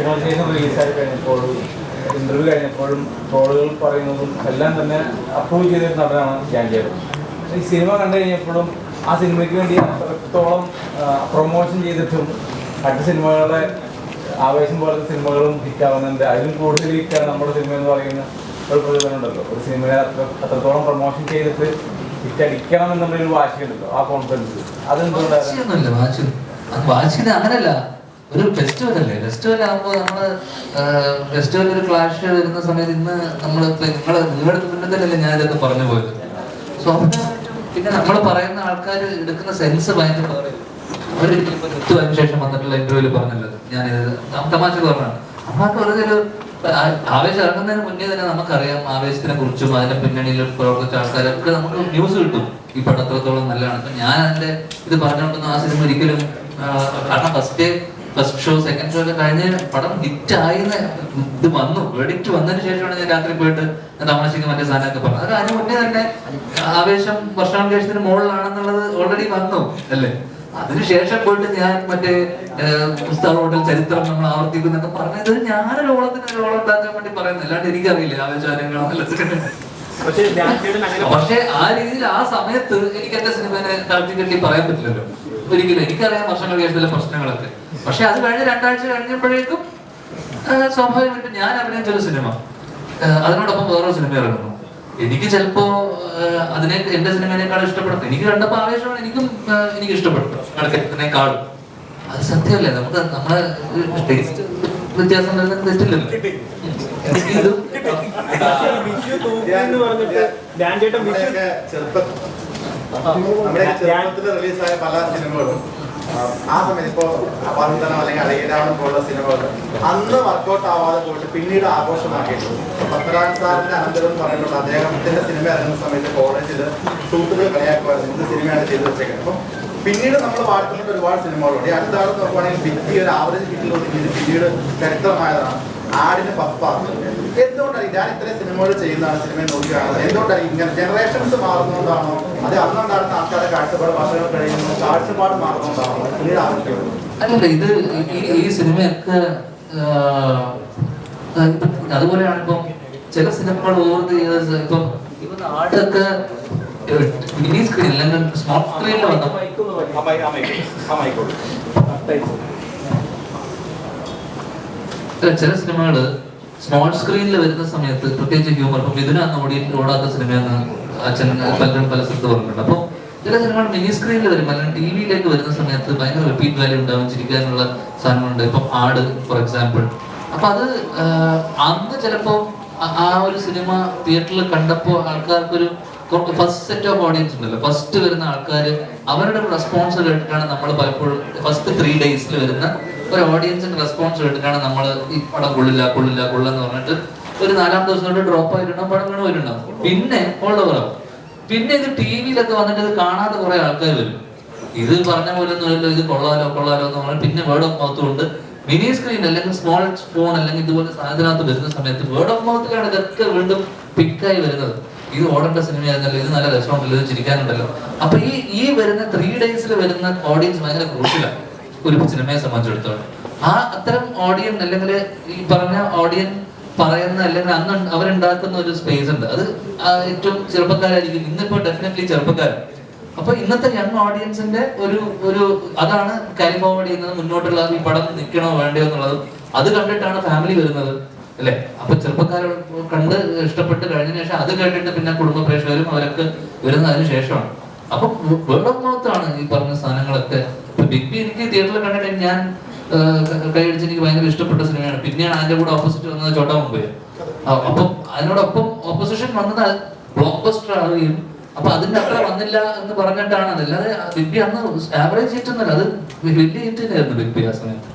ശേഷം റിലീസായി കഴിഞ്ഞപ്പോഴും ഇന്റർവ്യൂ കഴിഞ്ഞപ്പോഴും ട്രോളുകൾ പറയുന്നതും എല്ലാം തന്നെ അപ്രൂവ് ചെയ്തൊരു നടനാണ് ജാൻജേട്ടൻ ഈ സിനിമ കണ്ടു കഴിഞ്ഞപ്പോഴും ആ സിനിമയ്ക്ക് വേണ്ടി അത്രത്തോളം പ്രൊമോഷൻ ചെയ്തിട്ടും മറ്റു സിനിമകളെ ആവേശം പോലത്തെ സിനിമകളും ഹിറ്റാവുന്നുണ്ട് അതിലും കൂടുതൽ ഹിറ്റാണ് നമ്മുടെ സിനിമ എന്ന് പറയുന്ന ഒരു പ്രചോദനം ഉണ്ടല്ലോ. ഒരു സിനിമയെ അത്ര അത്രത്തോളം പ്രൊമോഷൻ ചെയ്തിട്ട് ഹിറ്റ് അടിക്കണം എന്നുള്ളൊരു വാശിയുണ്ടല്ലോ ആ കോൺഫിഡൻസ് അതെന്തുകൊണ്ടാണ്? വാശി. അങ്ങനല്ല. ഒരു ഫെസ്റ്റിവൽ അല്ലേ? ഫെസ്റ്റിവൽ ആകുമ്പോൾ നമ്മൾ ഫെസ്റ്റിവൽ ഒരു ക്ലാഷ് വരുന്ന സമയത്ത് ഇന്ന് നമ്മൾ നിങ്ങൾ നിങ്ങളുടെ മുന്നത്തിലല്ലേ ഞാൻ ഇതൊക്കെ പറഞ്ഞു പോയത്. സ്വാഭാവികമായിട്ടും പിന്നെ നമ്മൾ പറയുന്ന ആൾക്കാർ എടുക്കുന്ന സെൻസ് ഭയങ്കര വേറെ. അവർ അതിന് ശേഷം വന്നിട്ടുള്ള ഇന്റർവ്യൂവിൽ പറഞ്ഞല്ലോ. ഞാൻ തമാശ പറഞ്ഞാണ് അമ്മയ്ക്ക് വെറുതെ ഒരു ആവേശം ഇറങ്ങുന്നതിന് മുന്നേ തന്നെ നമുക്കറിയാം ആവേശത്തിനെ കുറിച്ചും അതിന്റെ പിന്നണിയിൽ പ്രവർത്തിച്ച ആൾക്കാരൊക്കെ നമുക്ക് ന്യൂസ് കിട്ടും. ഈ പടത്തോളം നല്ലതാണ്. അപ്പൊ ഞാൻ അതിന്റെ ഇത് പറഞ്ഞുകൊണ്ടൊന്നും ആ സിനിമ ഒരിക്കലും കാരണം first first show second show ഒക്കെ കഴിഞ്ഞ് പടം ഹിറ്റ് ആയിരുന്ന ഇത് വന്നു. വെടിറ്റ് വന്നതിന് ശേഷമാണ് ഞാൻ രാത്രി പോയിട്ട് ഞാൻ തമാശക്ക് മറ്റേ സാധനമൊക്കെ പറഞ്ഞത്. അത് അതിന് മുന്നേ തന്നെ ആവേശം വർഷാവേശത്തിന് മുകളിലാണെന്നുള്ളത് ഓൾറെഡി വന്നു അല്ലേ? അതിനുശേഷം പോയിട്ട് ഞാൻ മറ്റേ പുസ്തക ഹോട്ടൽ ചരിത്രം നമ്മൾ ആവർത്തിക്കുന്നൊക്കെ പറഞ്ഞത് ഞാനൊരു ഓളത്തിന് ഒരു ഓളം ഉണ്ടാക്കാൻ വേണ്ടി പറയുന്നത്. അല്ലാണ്ട് എനിക്കറിയില്ല ആവേശാരങ്ങളോ പക്ഷേ ജാൻജേട്ടൻ അങ്ങനെ പക്ഷെ ആ രീതിയിൽ ആ സമയത്ത് എനിക്ക് എന്റെ സിനിമനെ താഴ്ത്തി കെട്ടി പറയാൻ പറ്റില്ലല്ലോ. ഒരിക്കലും എനിക്കറിയാം വർഷങ്ങൾ കേസിലെ പ്രശ്നങ്ങളൊക്കെ പക്ഷെ അത് കഴിഞ്ഞ് രണ്ടാഴ്ച കഴിഞ്ഞപ്പോഴേക്കും സ്വാഭാവികമായിട്ടും ഞാൻ അഭിനയിച്ച ഒരു സിനിമ അതിനോടൊപ്പം വേറൊരു സിനിമ ഇറങ്ങുന്നു എനിക്ക് ചിലപ്പോ അതിനെ എന്റെ സിനിമേനേക്കാൾ ഇഷ്ടപ്പെടും എനിക്ക് കണ്ടപ്പോ ആവേശമാണ് എനിക്കും എനിക്ക് ഇഷ്ടപ്പെട്ടു അടുത്തതിനേക്കാളും അത് സത്യമല്ലേ നമുക്ക് നമ്മളെ ടേസ്റ്റ് വ്യത്യാസം തെറ്റില്ലല്ലോ എനിക്ക് ഇതും നമ്മുടെ ചെറുപ്പത്തിൽ റിലീസായ പല സിനിമകളും ആ, സമയത്ത് ഇപ്പോ അപാർത്തനം അല്ലെങ്കിൽ അഴകിരാമൻ പോലുള്ള സിനിമകൾ അന്ന് വർക്കൗട്ട് ആവാതെ പോയിട്ട് പിന്നീട് ആഘോഷമാക്കിയിട്ടുണ്ട്. പത്മനാഭൻ സാറിന്റെ അനന്തരം പറയുന്നത് അദ്ദേഹത്തിന്റെ സിനിമ ഇറങ്ങുന്ന സമയത്ത് കോളേജിൽ സുഹൃത്തുക്കൾ കളിയാക്കുമായിരുന്നു. എന്ത് സിനിമയാണ് ചെയ്തു വെച്ചേക്കുന്നത്. അപ്പം പിന്നീട് നമ്മൾ വാഴ്ത്തുന്ന ഒരുപാട് സിനിമകളുണ്ട്. ഈ അടുത്ത കാലത്ത് നോക്കുവാണെങ്കിൽ ഒരു ആവറേജ് ഹിറ്റിൽ ഒതുങ്ങിയത് പിന്നീട് ചരിത്രമായതാണ്. ആടിന് എന്തുകൊണ്ടാണ് ഞാൻ ഇത്രയും സിനിമകൾ ചെയ്യുന്നതാണ് സിനിമയെ നോക്കിയാണ് എന്തുകൊണ്ടാണ് ഇങ്ങനെ ജനറേഷൻസ് മാറുന്നതുകൊണ്ടാണോ അത് അന്നുണ്ടായിരുന്ന ആൾക്കാരുടെ കാഴ്ചപ്പാട് ഭാഷകൾ കഴിയുന്നു കാഴ്ചപ്പാട് മാറുന്നതുകൊണ്ടാണോ അല്ലല്ല ഇത് ഈ സിനിമയൊക്കെ ഇപ്പൊ അതുപോലെയാണ് ഇപ്പം ചില സിനിമകൾ ഓവർ ദ ഇയേഴ്സ് ഇപ്പം ഇവൻ ആടൊക്കെ മിനി സ്ക്രീൻ അല്ലെങ്കിൽ സ്മാർട്ട് സ്ക്രീനിൽ വന്ന ചില സിനിമകൾ സ്മോൾ സ്ക്രീനിൽ വരുന്ന സമയത്ത് പ്രത്യേകിച്ച് ഹ്യൂമർ ഇപ്പം മിഥുനാന്ന് ഓടി ഓടാത്ത സിനിമയെന്ന് അച്ഛൻ പലരും പല സ്ഥലത്ത് പറഞ്ഞിട്ടുണ്ട്. അപ്പോൾ ചില സിനിമകൾ മിനി സ്ക്രീനിൽ വരും. അല്ലെങ്കിൽ ടി വിയിലേക്ക് വരുന്ന സമയത്ത് ഭയങ്കര റിപ്പീറ്റ് വാല്യൂ ഉണ്ടാവും ചിരിക്കാനുള്ള സാധനങ്ങളുണ്ട്. ഇപ്പം ആട് ഫോർ എക്സാമ്പിൾ അപ്പൊ അത് അന്ന് ചിലപ്പോ ആ- ഒരു സിനിമ തിയേറ്ററിൽ കണ്ടപ്പോൾ ആൾക്കാർക്കൊരു ഫസ്റ്റ് സെറ്റ് ഓഫ് ഓഡിയൻസ് ഉണ്ടല്ലോ. ഫസ്റ്റ് വരുന്ന ആൾക്കാർ അവരുടെ റെസ്പോൺസ് കേട്ടിട്ടാണ് നമ്മൾ പലപ്പോഴും ഫസ്റ്റ് ത്രീ ഡേയ്സിൽ വരുന്ന ഒരു ഓഡിയൻസിന്റെ റെസ്പോൺസ് കേട്ടിട്ടാണ് നമ്മൾ ഈ പടം കൊള്ളില്ല കൊള്ളില്ല കൊള്ളെന്ന് പറഞ്ഞിട്ട് ഒരു നാലാം ദിവസം തൊട്ട് ഡ്രോപ്പ് ആയിട്ടുണ്ടാവും പടം വീണ് വരുന്നുണ്ടാവും പിന്നെ ഓളവറാവും പിന്നെ ഇത് ടി വിയിലൊക്കെ വന്നിട്ട് ഇത് കാണാതെ കുറെ ആൾക്കാർ വരും. ഇത് പറഞ്ഞ പോലെ ഒന്നുമല്ലോ ഇത് കൊള്ളാലോ കൊള്ളാലോ എന്ന് പറഞ്ഞാൽ പിന്നെ വേർഡ് ഓഫ് മൗത്ത് കൊണ്ട് മിനി സ്ക്രീൻ അല്ലെങ്കിൽ സ്മോൾ ഫോൺ അല്ലെങ്കിൽ ഇതുപോലെ സാധനത്തിനകത്ത് വരുന്ന സമയത്ത് വേർഡ് ഓഫ് മൗത്തിലാണ് ഇതൊക്കെ വീണ്ടും പിക്കായി വരുന്നത്. ഇത് ഓടേണ്ട സിനിമയായിരുന്നല്ലോ ഇത് നല്ല രസമുണ്ടല്ലോ ഇത് ചിരിക്കാനുണ്ടല്ലോ. അപ്പൊ ഈ ഈ വരുന്ന ത്രീ ഡേയ്സിൽ വരുന്ന ഓഡിയൻസ് ഭയങ്കര ക്രൂഷ്യലാണ് ഒരു സിനിമയെ സംബന്ധിച്ചിടത്തോളം. ആ അത്തരം ഓഡിയൻസ് അല്ലെങ്കിൽ ഈ പറഞ്ഞ ഓഡിയൻ പറയുന്ന അല്ലെങ്കിൽ അന്ന് അവരുണ്ടാക്കുന്ന ഒരു സ്പേസ് ഉണ്ട്. അത് ഏറ്റവും ചെറുപ്പക്കാരായിരിക്കും. ഇന്നിപ്പോ ഡെഫിനറ്റ്ലി ചെറുപ്പക്കാരൻ അപ്പൊ ഇന്നത്തെ യങ് ഓഡിയൻസിന്റെ ഒരു ഒരു അതാണ് കാരി ഫോർവേഡ് ചെയ്യുന്നത് മുന്നോട്ടുള്ള ഈ പടം നിൽക്കണോ വേണ്ടയോ എന്നുള്ളത്. അത് കണ്ടിട്ടാണ് ഫാമിലി വരുന്നത് അല്ലെ? അപ്പൊ ചെറുപ്പക്കാർ കണ്ട് ഇഷ്ടപ്പെട്ട് കഴിഞ്ഞ ശേഷം അത് കേട്ടിട്ട് പിന്നെ കുടുംബ പ്രേക്ഷകരും അവരൊക്കെ വരുന്നതിന് ശേഷമാണ്. അപ്പൊ വേർഡ് ഓഫ് മൗത്ത് ആണ് ഈ പറഞ്ഞ സാധനങ്ങളൊക്കെ ബിഗ് ബി എനിക്ക് തിയേറ്ററിൽ കണ്ടിട്ട് ഞാൻ കൈയടിച്ച് എനിക്ക് ഭയങ്കര ഇഷ്ടപ്പെട്ട സിനിമയാണ്. പിന്നെയാണ് അതിന്റെ കൂടെ ഓപ്പോസിറ്റ് വന്നത് ചോട്ടാ മുമ്പേ അപ്പം അതിനോടൊപ്പം ഓപ്പോസിഷൻ വന്നത് ബ്ലോക്ക് ബസ്റ്റർ ആവുകയും അപ്പൊ അതിന്റെ അത്ര വന്നില്ല എന്ന് പറഞ്ഞിട്ടാണ്. അതല്ലാതെ ബിഗ് ബി അന്ന് ആവറേജ് ഹിറ്റ് ഒന്നല്ല അത് വലിയ ഹിറ്റ് തന്നെയായിരുന്നു ബിഗ് ബി ആ സമയത്ത്.